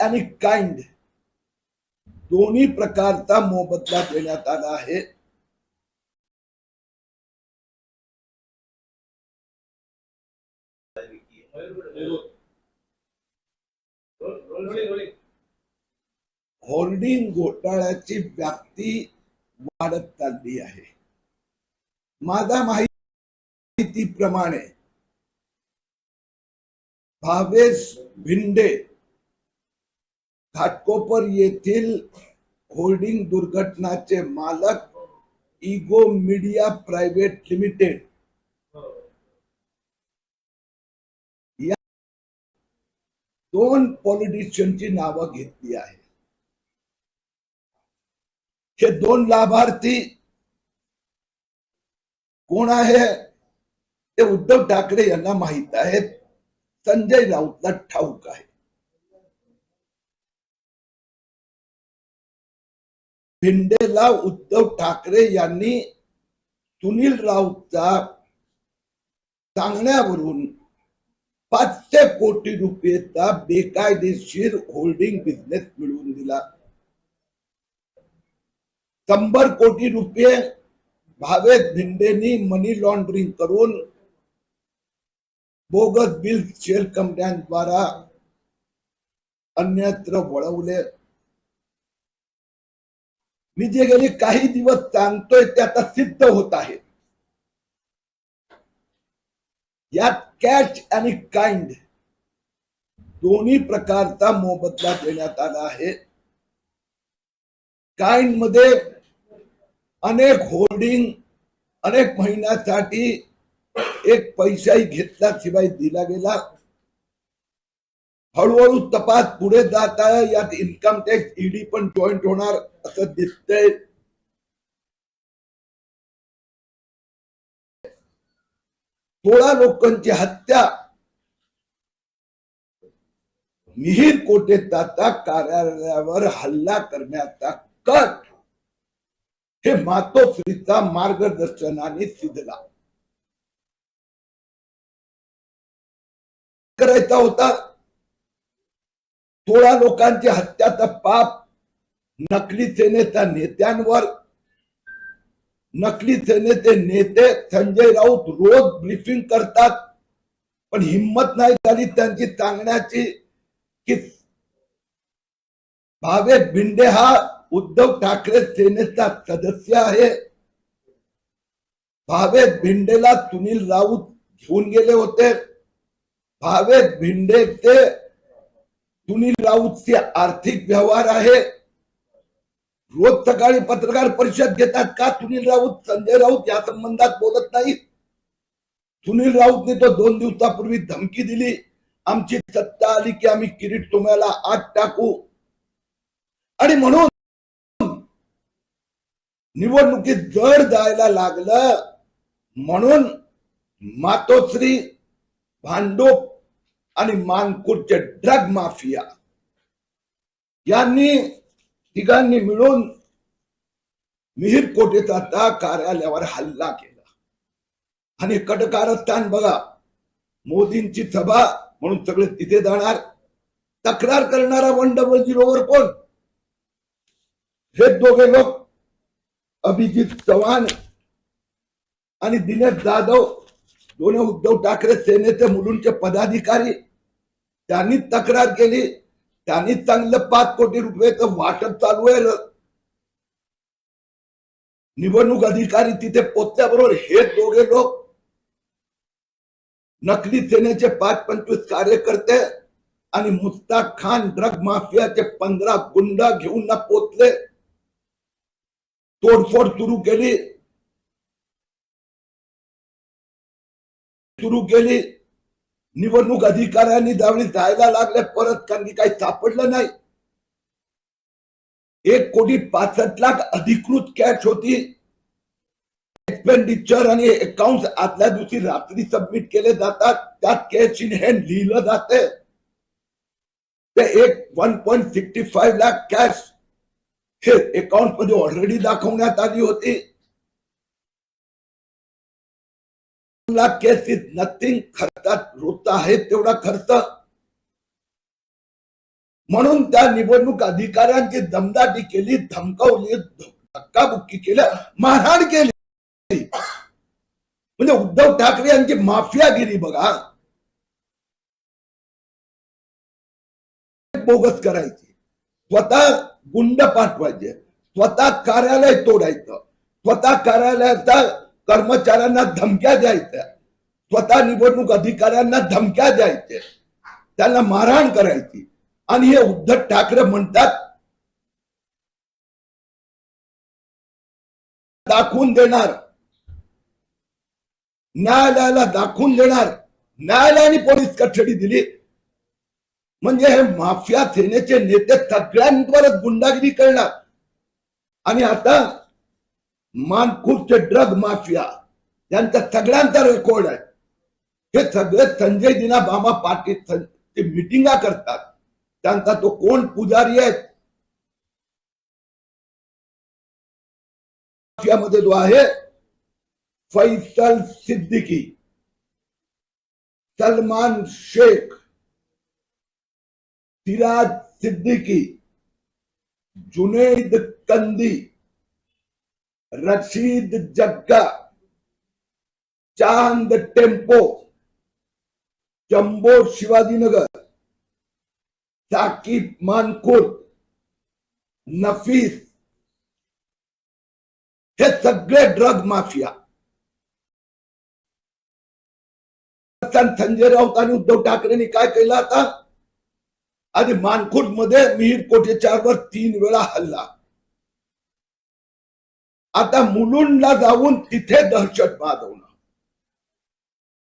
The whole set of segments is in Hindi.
आणि काइंड दोन्ही प्रकारचा मोबदला देण्यात आला आहे होल्डिंग घोटाळ्याची व्याप्ती वाढत चालली आहे. माझा माहितीप्रमाणे भावेश भिंडे घाटकोपर येथील होल्डिंग दुर्घटनाचे मालक इगो मीडिया प्रायव्हेट लिमिटेड. या दोन पॉलिटिशियनची नावं घेतली आहे हे दोन लाभार्थी कोण आहे? ते उद्धव ठाकरे यांना माहीत आहेत. संजय राऊतला ठाऊक आहे. भिंडेला उद्धव ठाकरे यांनी सुनील राऊतचा सांगण्यावरून पाचशे कोटी रुपयेचा बेकायदेशीर होल्डिंग बिझनेस मिळवून दिला. शंभर कोटी रुपये भावेत भिंडेनी मनी लॉन्ड्रिंग करून बोगस बिल शेल कंपन्यांद्वारा अन्यत्र वळवले. मी जे गेले काही दिवस सांगतोय ते आता सिद्ध होत आहे. यात कॅच आणि काइंड दोन्ही प्रकारचा मोबदला देण्यात आला आहे. काइंड मध्ये अनेक होल्डिंग अनेक महिन्यासाठी एक पैसाही घेतल्याशिवाय दिला गेला. हळूहळू तपास पुढे जात आहे. यात इन्कम टॅक्स ईडी पण जॉईंट होणार असं दिसतंय. सोळा लोकांची हत्या. मिहीर कार्यालयावर हल्ला करण्याचा कट. हे मातोश्रीचा मार्गदर्शनाने सिद्धला करायचा होता. सोळा लोकांची हत्याचं पाप. नकली सेनेच्या नेत्यांवर. नकली सेनेचे नेते संजय राऊत रोज ब्रीफिंग करतात. पण हिंमत नाही झाली त्यांची सांगण्याची की भावे भिंडे हा उद्धव ठाकरे सेनेचा सदस्य आहे. भावे भिंडेला सुनील राऊत घेऊन गेले होते. भावे भिंडे ते सुनील राऊतचे आर्थिक व्यवहार आहे. रोज सकाळी पत्रकार परिषद घेतात का? सुनील राऊत संजय राऊत या संबंधात बोलत नाही सुनील राऊतने तो दोन दिवसापूर्वी धमकी दिली. आमची सत्ता आली की आम्ही किरीट तुम्हाला आत टाकू. आणि म्हणून निवडणुकीत जड जायला लागलं. म्हणून मातोश्री भांडूप आणि मानकूटचे ड्रग माफिया यांनी तिघांनी मिळून मिहीर कोटेचा कार्यालयावर हल्ला केला. आणि कटकारस्थान बघा. मोदींची सभा म्हणून सगळे तिथे जाणार. तक्रार करणारा वन डबल झिरोवर कोण? हे दोघे लोक अभिजित चव्हाण आणि दिनेश जाधव दोन उद्धव ठाकरे सेनेचे मुलूंचे पदाधिकारी त्यांनी तक्रार केली. त्यांनी चांगलं पाच कोटी रुपयाचं वाटप चालू आहे. निवडणूक अधिकारी तिथे पोचल्याबरोबर हे दोघे लोक नकली सेनेचे पाच पंचवीस कार्यकर्ते आणि मुस्ताक खान ड्रग माफियाचे पंधरा गुंड घेऊन ना पोचले. तोडफोड सुरू केली. सुरू केली. निवडणूक अधिकाऱ्यांनी त्यावेळी जायला लागले परत कारण की काही सापडलं नाही. एक कोटी पासष्ट लाख अधिकृत कॅश होती. एक्सपेंडिचर आणि अकाउंट आदल्या दिवशी रात्री सबमिट केले जातात. त्यात कॅश इन हँड लिहिलं जाते. ते एक one point sixty five lakh cash हे अकाउंटमध्ये ऑलरेडी दाखवण्यात आली होती. लाख नथिंग खर्चात रोजचा आहे तेवढा खर्च? म्हणून त्या धमकावली, धक्काबुक्की मारहाण केली. म्हणजे उद्धव ठाकरे माफियागिरी बोगस करायची. स्वतः गुंड पाठवायचे. स्वतः कार्यालय तोडायचं. स्वतः कार्यालयाच्या कर्मचाऱ्यांना धमक्या द्यायच्या. स्वतः निवडणूक अधिकाऱ्यांना धमक्या द्यायच्या त्यांना मारहाण करायची. आणि हे उद्धव ठाकरे म्हणतात दाखवून देणार. न्यायालयाला दाखवून देणार. न्यायालयाने पोलीस कस्टडी दिली. म्हणजे हे माफिया सेनेचे नेते सगळ्यांवरच गुंडागिरी करणार. आणि आता मानखुर्दचे ड्रग माफिया सगळ्यांचा रेकॉर्ड हे सगळे संजय दिना बाबा पाटील ते मिटिंगा करतात. त्यांचा तो कोण पुजारी आहे? माफियामध्ये जो आहे, फैसल सिद्दीकी, सलमान शेख, सिराज सिद्दीकी, जुनेद कंदी रशीद जग्गा, चाँद टेंपो जम्बो शिवाजीनगर साकिब मानकुर, नफीस, हे सगळे ड्रग माफिया संजय आणि उद्धव ठाकरेंनी काय केलं आता? आधी मानखुर्द मध्ये मिहीर तीन वेळा हल्ला. आता मुलुंडला जाऊन तिथे दहशत माजवणं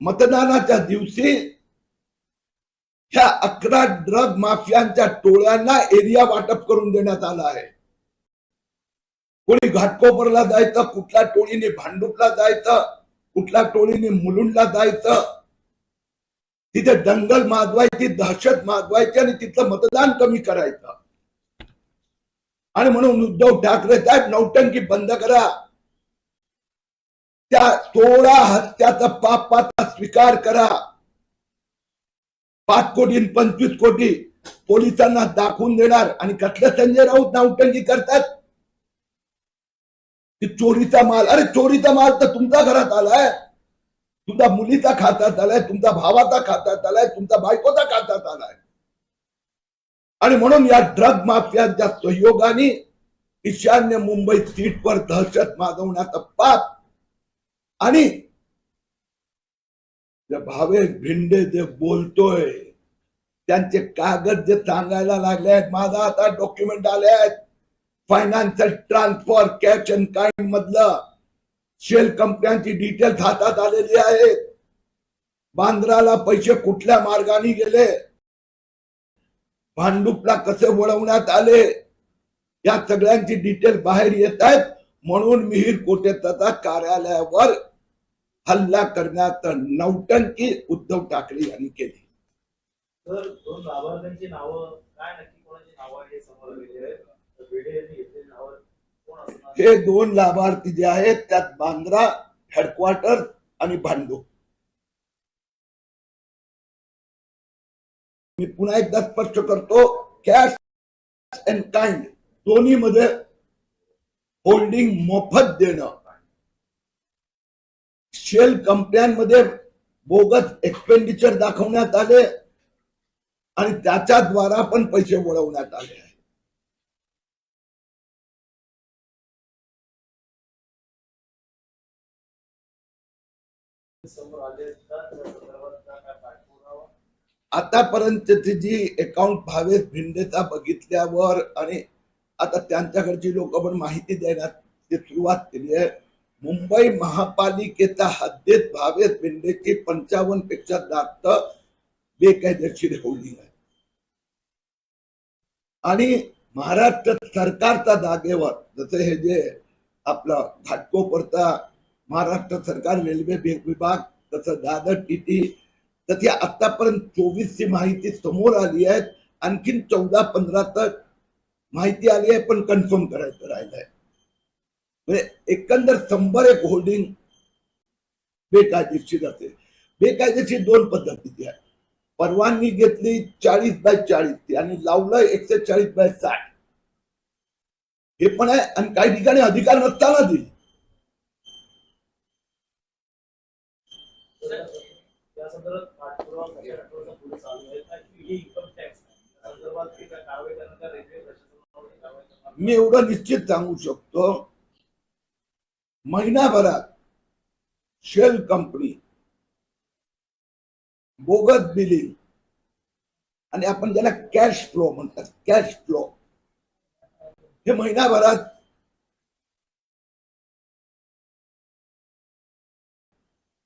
मतदानाच्या दिवशी ह्या अकरा ड्रग माफियांच्या टोळ्यांना एरिया वाटप करून देण्यात आला आहे. कोणी घाटकोपरला जायचं कुठल्या टोळीने भांडुपला जायचं कुठल्या टोळीने मुलुंडला जायचं तिथे दंगल माजवायची दहशत माजवायची आणि तिथलं मतदान कमी करायचं. आणि म्हणून उद्धव ठाकरे साहेब नौटंकी बंद करा. त्या सोळा हत्याचा पापाचा स्वीकार करा. पाच कोटी पंचवीस कोटी पोलिसांना दाखवून देणार आणि कसले संजय राऊत नौटंकी करतात? की चोरीचा माल अरे चोरीचा माल तर तुमच्या घरात आलाय. तुमच्या मुलीचा खात्यात आलाय तुमच्या भावाचा खात्यात आलाय तुमच्या बायकोचा खात्यात आलाय. आणि म्हणून या ड्रग माफियाच्या सहयोगाने ईशान्य मुंबई सीटवर दहशत माजवण्याचं पाप आणि भावेश भिंडे जे बोलतोय त्यांचे कागद जे सांगायला लागले आहेत माझा आता डॉक्युमेंट आले आहेत. Financial transfer cash and kind मधलं शेल कंपन्यांची डिटेल्स हातात आलेली आहेत. बांद्राला पैसे कुठल्या मार्गाने गेले? भांडूपला कसं वळवण्यात आले? या सगळ्यांची डिटेल बाहेर येत आहेत. म्हणून मिहीर कोटेचा कार्यालयावर हल्ला करण्यात नौटंकी उद्धव ठाकरे यांनी केली. हे दोन लाभार्थी जे आहेत त्यात बांद्रा हेडक्वार्टर आणि भांडूप. मी पुन्हा एकदा स्पष्ट करतो कॅश अँड काइंड दोन्ही मध्ये होल्डिंग मोफत देणं. शेल कंपन्यांमध्ये बोगस एक्सपेंडिचर दाखवण्यात आले आणि त्याच्या द्वारा पण पैसे वळवण्यात आले. आहेत समोर आले आहेत का त्या संदर्भात का काय पाठपुरावा आतापर्यंतची जी अकाउंट भावेश भिंडेचा बघितल्यावर आणि आता त्यांच्याकडची लोक पण माहिती देण्यात ते सुरुवात केली आहे. मुंबई महापालिकेच्या हद्दीत भावेश भिंडेची पंचावन्नपेक्षा जास्त बेकायदेशीर होल्डिंग आहे. आणि महाराष्ट्र सरकारच्या जागेवर जसं हे जे आपलं घाटकोपरचा महाराष्ट्र सरकार रेल्वे विभाग तसं दादर टीटी तर ती आतापर्यंत चोवीस ची माहिती समोर आली आहे आणखीन चौदा पंधरा तर माहिती आली आहे पण कन्फर्म करायचं राहिलंय. म्हणजे एकंदर शंभर एक होल्डिंग बेकायदेशीर असेल बेकायदेशीर दोन पद्धतीची आहे परवानगी घेतली चाळीस बाय चाळीस आणि लावलं एकशे चाळीस बाय साठ. हे पण आहे आणि काही ठिकाणी अधिकार नसताना दिली मी एवढं निश्चित सांगू शकतो महिनाभरात शेल कंपनी बोगस बिलिंग आणि आपण ज्याला कॅश फ्लो म्हणतात कॅश फ्लो हे महिनाभरात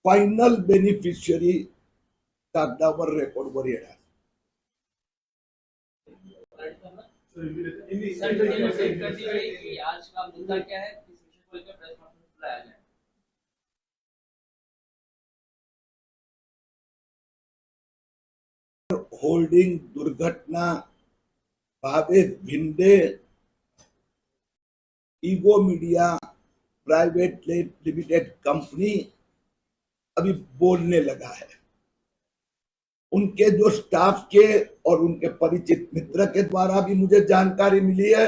फायनल बेनिफिशियरी कागदावर रेकॉर्डवर येणार. होल्डिंग दुर्घटना Bhavesh Bhinde, Ego Media, private limited company अभी बोलने लगा है। उनके जो स्टाफ के और उनके परिचित मित्र के द्वारा भी मुझे जानकारी मिली है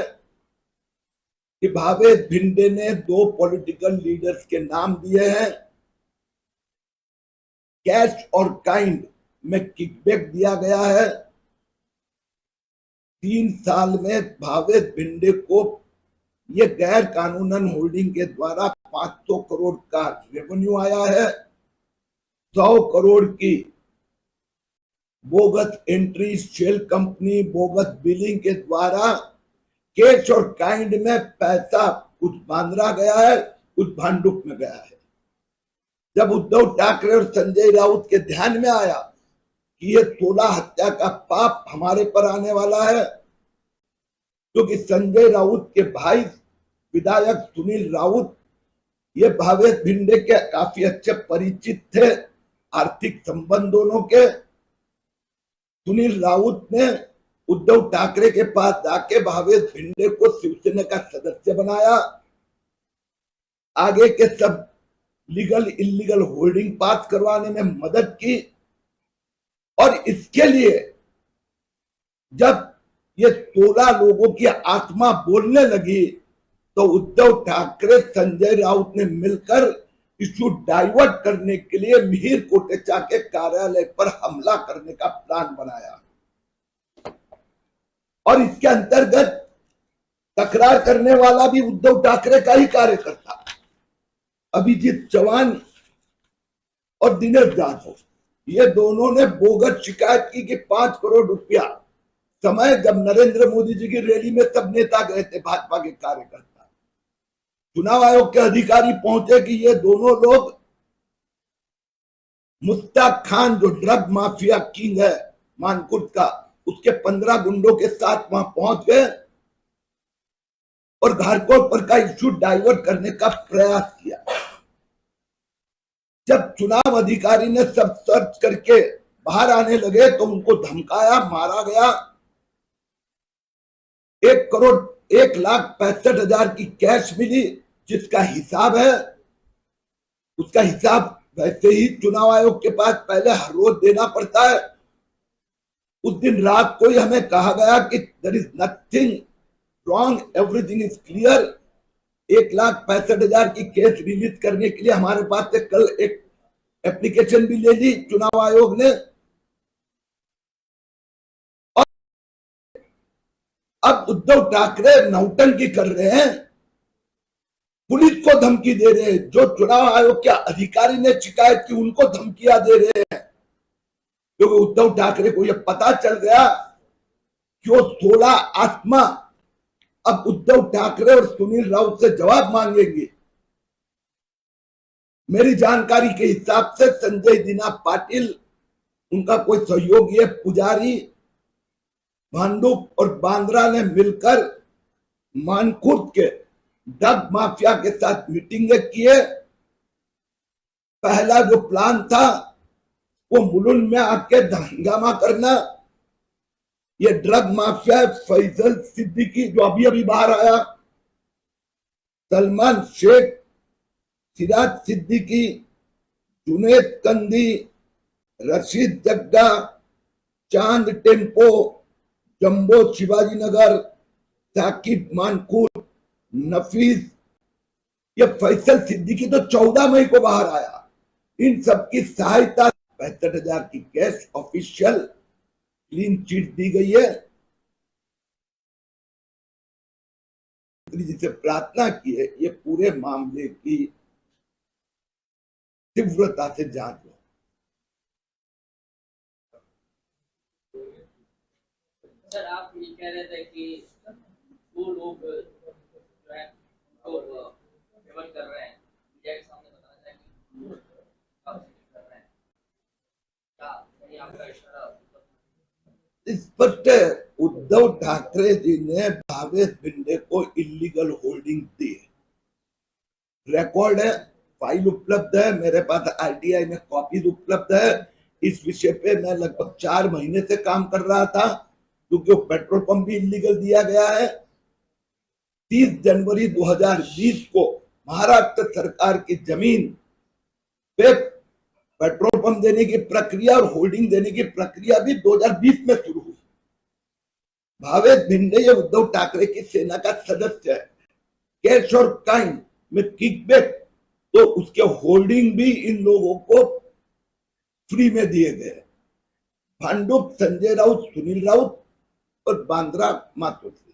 कि भावेश भिंडे ने दो पॉलिटिकल लीडर्स के नाम दिए हैं। कैश और काइंड में किकबैक दिया गया है। तीन साल में भावेश भिंडे को ये गैर कानूनन होल्डिंग के द्वारा 500 करोड़ का रेवेन्यू आया है। 100 करोड़ की bogus entry shell company bogus billing के द्वारा कैश और काइंड में पैसा कुछ बांद्रा गया है कुछ भांडुप में गया है। जब उद्धव ठाकरे और संजय राउत के ध्यान में आया कि ये सोलह हत्या का पाप हमारे पर आने वाला है क्योंकि तो संजय राउत के भाई विधायक सुनील राउत, ये भावेश भिंडे के काफ़ी अच्छे परिचित थे आर्थिक संबंध दोनों के सुनील राउत ने उद्धव ठाकरे के पास जाके भावेश भिंडे को शिवसेना का सदस्य बनाया। आगे के सब लीगल इलीगल होल्डिंग पास करवाने में मदद की। और इसके लिए जब ये सोलह लोगों की आत्मा बोलने लगी तो उद्धव ठाकरे, संजय राउत ने मिलकर इशू डाइवर्ट करने के लिए मिहिर कोटेचा के कार्यालय पर हमला करने का प्लान बनाया। और इसके अंतर्गत तकरार करने वाला भी उद्धव ठाकरे का ही कार्यकर्ता, अभिजीत चौहान और दिनेश जाधव। ये दोनों ने बोगस शिकायत की कि पाँच करोड़ रुपया समय जब नरेंद्र मोदी जी की रैली में सब नेता गए थे भाजपा के कार्यकर्ता। चुनाव आयोग के अधिकारी पहुँचे कि ये दोनों लोग मुस्ताक खान जो ड्रग माफिया किंग है, मानकुट का, उसके पंद्रह गुंडों के साथ वहाँ पहुँच गए और घाटकोट पर का इश्यू डाइवर्ट करने का प्रयास किया। जब चुनाव अधिकारी ने सब सर्च करके बाहर आने लगे तो उनको धमकाया, मारा गया। एक करोड़, एक लाख पैंसठ हज़ार की कैश मिली। जिसका हिसाब है, उसका हिसाब वैसे ही चुनाव आयोग के पास पहले हर रोज देना पड़ता है। उस दिन रात को ही हमें कहा गया कि there is nothing wrong everything is clear एक लाख पैंसठ हज़ार की केस रिलीज़ करने के लिए हमारे पास से कल एक एप्लीकेशन भी ले ली चुनाव आयोग ने। अब उद्धव ठाकरे नौटंकी कर रहे हैं। पुलिस को धमकी दे रहे हैं। जो चुनाव आयोग के अधिकारी ने शिकायत की, उनको धमकियाँ दे रहे हैं। क्योंकि उद्धव ठाकरे को यह पता चल गया कि वो सोलह आत्मा अब उद्धव ठाकरे और सुनील राउत से जवाब मांगेंगे। मेरी जानकारी के हिसाब से संजय दीना पाटिल, उनका कोई सहयोगी है, पुजारी, भांडुप और बांद्रा ने मिलकर मानकुट के डग माफिया के साथ मीटिंग किए। पहला जो प्लान था, वो मुलुंड में आके हंगामा करना। ये ड्रग माफिया फैजल सिद्दीकी जो अभी अभी बाहर आया, सलमान शेख, सिराज सिद्दीकी, जुनेद कंदी, रशीद जग्गा चाँद टेंपो, जम्बो शिवाजी नगर साकिब मानकुर नफीस, ये फैसल सिद्दीकी तो चौदह मई को बाहर आया। इन सबकी सहायता पैंसठ हज़ार की कैश ऑफिशियल क्लीन चिट दी गई है। जी से प्रार्थना की है, ये पूरे मामले की तीव्रता से जाँच हो। आप ये कह रहे थे कि वो लोग स्पष्ट है उद्धव ठाकरे जी ने भावेश भिंडे को इलीगल होल्डिंग दी है। रिकॉर्ड है फ़ाइल उपलब्ध है, मेरे पास आरटीआई में कॉपीज उपलब्ध है। इस विषय पे मैं लगभग चार महीने से काम कर रहा था, क्योंकि पेट्रोल पंप भी इलीगल दिया गया है। 30 जनवरी 2020 को महाराष्ट्र सरकार की ज़मीन पे पेट्रोल पंप देने की प्रक्रिया और होल्डिंग देने की प्रक्रिया भी 2020 में शुरू हुई। भावेश भिंडे ये उद्धव ठाकरे की सेना का सदस्य है। कैश और काइन में किकबैक तो उसके होल्डिंग भी इन लोगों को फ्री में दिए गए भांडुप, संजय राउत, सुनील राउत और बांद्रा मातोश्री।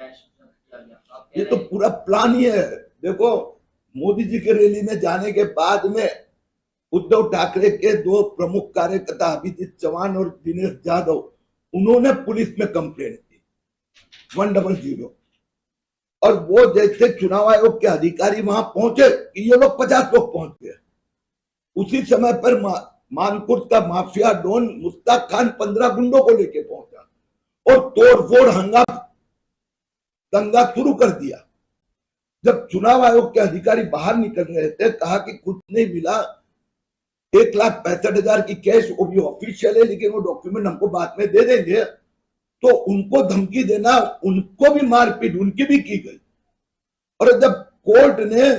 ये तो पूरा प्लान ही है। देखो मोदी जी के रैली में जाने के बाद में उद्धव ठाकरे के दो प्रमुख कार्यकर्ता अभिजीत चौहान और दिनेश यादव उन्होंने पुलिस में कंप्लेंट की। वन डबल ज़ीरो और वो जैसे चुनाव आयोग के अधिकारी वहाँ पहुँचे कि ये लोग पचास लोग पहुँच गए। उसी समय पर मा, मानकुट का माफिया डोन मुस्ताक खान पंद्रह गुंडों को लेके पहुँचा और तोड़फोड़ हंगामा दंगा शुरू कर दिया। जब चुनाव आयोग के अधिकारी बाहर निकल रहे थे, कहा कि कुछ नहीं मिला। एक लाख पैंसठ हज़ार की कैश वो भी ऑफिशियल है, लेकिन वो डॉक्यूमेंट हमको बाद में दे देंगे। तो उनको धमकी देना, उनको भी मारपीट, उनकी भी की गई। और जब कोर्ट ने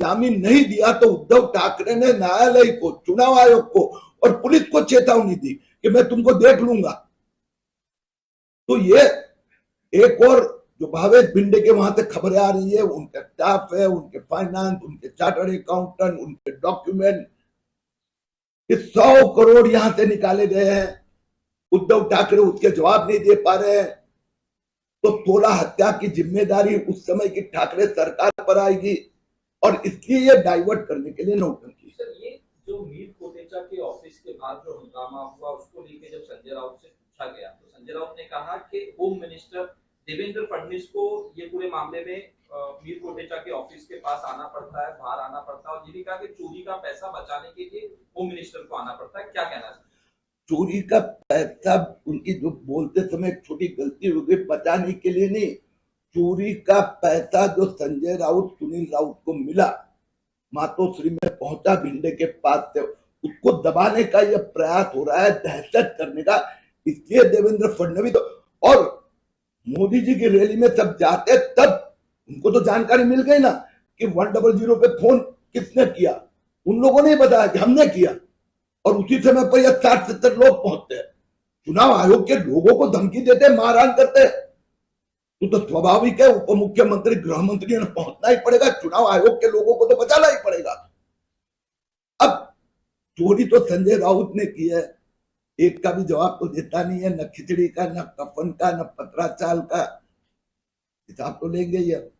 जामीन नहीं दिया तो उद्धव ठाकरे ने न्यायालय को, चुनाव आयोग को और पुलिस को चेतावनी दी कि मैं तुमको देख लूँगा। तो ये एक और जो भावेश भिंडे के वहाँ से खबरें आ रही है, उनके स्टाफ है, उनके फाइनेंस उनके चार्टर्ड अकाउंटेंट उनके डॉक्यूमेंट ये सौ करोड़ यहाँ से निकाले गए हैं। उद्धव ठाकरे उसके जवाब नहीं दे पा रहे हैं। तो तोला हत्या की ज़िम्मेदारी उस समय की ठाकरे सरकार पर आएगी और इसलिए ये डाइवर्ट करने के लिए नौटंकी जो मीर कोटेचा के ऑफ़िस के बाद जो हंगामा हुआ, उसको लेके जब संजय राउत से पूछा गया तो संजय राउत ने कहा कि होम मिनिस्टर देवेंद्र फडणवीस को ये पूरे मामले में मीर कोटेचा के ऑफ़िस के पास आना पड़ता है, बाहर आना पड़ता है और ये भी कहा कि चोरी का पैसा बचाने के लिए होम मिनिस्टर को आना पड़ता है। क्या कहना है? चोरी का पैसा उनकी जो बोलते समय छोटी गलती हो गई, बचाने के लिए नहीं, चोरी का पैसा जो संजय राउत, सुनील राउत को मिला, मातोश्री में पहुँचा, भिंडे के पास से, उसको दबाने का यह प्रयास हो रहा है, दहशत करने का, इसलिए देवेंद्र फडणवीस और मोदी जी की रैली में सब जाते तब उनको तो जानकारी मिल गई ना कि वन डबल ज़ीरो पे फ़ोन किसने किया। उन लोगों ने बताया कि हमने किया। और उसी समय पर यह साठ सत्तर लोग पहुँचते हैं। चुनाव आयोग के लोगों को धमकी देते मारहान करते। तो, तो स्वाभाविक है उप मुख्यमंत्री गृह मंत्री ने पहुँचना ही पड़ेगा। चुनाव आयोग के लोगों को तो बचाना ही पड़ेगा। अब चोरी तो संजय राउत ने की है। एक का भी जवाब तो देता नहीं है, न खिचड़ी का, न कफन का, न पत्राचाल का। हिसाब तो लेंगे अब।